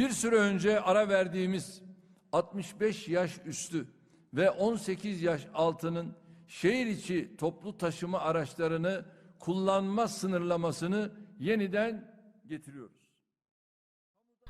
Bir süre önce ara verdiğimiz 65 yaş üstü ve 18 yaş altının şehir içi toplu taşıma araçlarını kullanma sınırlamasını yeniden getiriyoruz.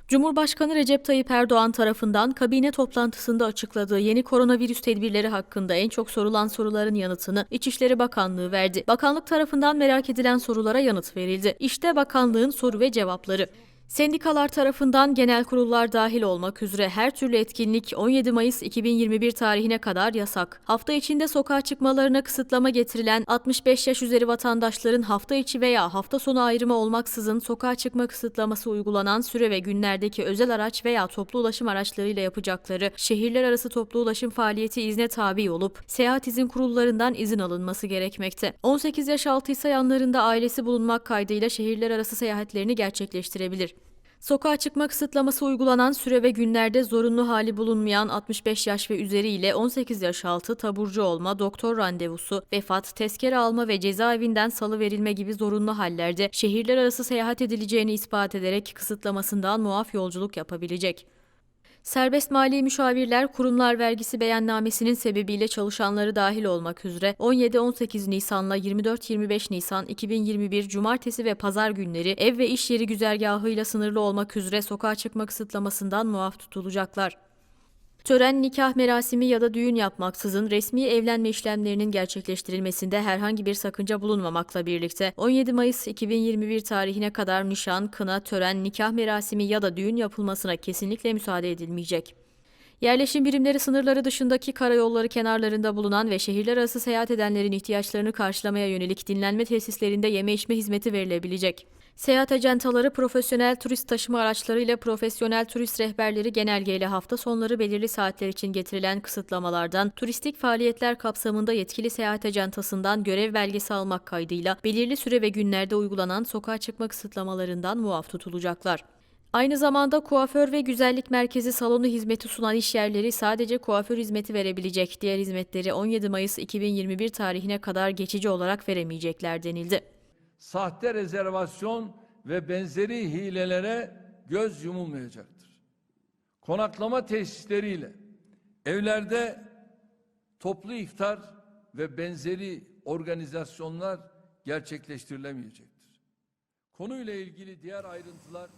Cumhurbaşkanı Recep Tayyip Erdoğan tarafından kabine toplantısında açıkladığı yeni koronavirüs tedbirleri hakkında en çok sorulan soruların yanıtını İçişleri Bakanlığı verdi. Bakanlık tarafından merak edilen sorulara yanıt verildi. İşte bakanlığın soru ve cevapları. Sendikalar tarafından genel kurullar dahil olmak üzere her türlü etkinlik 17 Mayıs 2021 tarihine kadar yasak. Hafta içinde sokağa çıkmalarına kısıtlama getirilen 65 yaş üzeri vatandaşların hafta içi veya hafta sonu ayrımı olmaksızın sokağa çıkma kısıtlaması uygulanan süre ve günlerdeki özel araç veya toplu ulaşım araçlarıyla yapacakları şehirler arası toplu ulaşım faaliyeti izne tabi olup seyahat izin kurullarından izin alınması gerekmekte. 18 yaş altıysa yanlarında ailesi bulunmak kaydıyla şehirler arası seyahatlerini gerçekleştirebilir. Sokağa çıkma kısıtlaması uygulanan süre ve günlerde zorunlu hali bulunmayan 65 yaş ve üzeri ile 18 yaş altı taburcu olma, doktor randevusu, vefat, tezkere alma ve cezaevinden salı verilme gibi zorunlu hallerde şehirler arası seyahat edileceğini ispat ederek kısıtlamasından muaf yolculuk yapabilecek. Serbest mali müşavirler kurumlar vergisi beyannamesinin sebebiyle çalışanları dahil olmak üzere 17-18 Nisan'la 24-25 Nisan 2021 Cumartesi ve Pazar günleri ev ve iş yeri güzergahıyla sınırlı olmak üzere sokağa çıkma kısıtlamasından muaf tutulacaklar. Tören, nikah merasimi ya da düğün yapmaksızın resmi evlenme işlemlerinin gerçekleştirilmesinde herhangi bir sakınca bulunmamakla birlikte 17 Mayıs 2021 tarihine kadar nişan, kına, tören, nikah merasimi ya da düğün yapılmasına kesinlikle müsaade edilmeyecek. Yerleşim birimleri sınırları dışındaki karayolları kenarlarında bulunan ve şehirler arası seyahat edenlerin ihtiyaçlarını karşılamaya yönelik dinlenme tesislerinde yeme içme hizmeti verilebilecek. Seyahat acentaları profesyonel turist taşıma araçlarıyla profesyonel turist rehberleri genelgeyle hafta sonları belirli saatler için getirilen kısıtlamalardan, turistik faaliyetler kapsamında yetkili seyahat acentasından görev belgesi almak kaydıyla belirli süre ve günlerde uygulanan sokağa çıkma kısıtlamalarından muaf tutulacaklar. Aynı zamanda kuaför ve güzellik merkezi salonu hizmeti sunan iş yerleri sadece kuaför hizmeti verebilecek, diğer hizmetleri 17 Mayıs 2021 tarihine kadar geçici olarak veremeyecekler denildi. Sahte rezervasyon ve benzeri hilelere göz yumulmayacaktır. Konaklama tesisleriyle evlerde toplu iftar ve benzeri organizasyonlar gerçekleştirilemeyecektir. Konuyla ilgili diğer ayrıntılar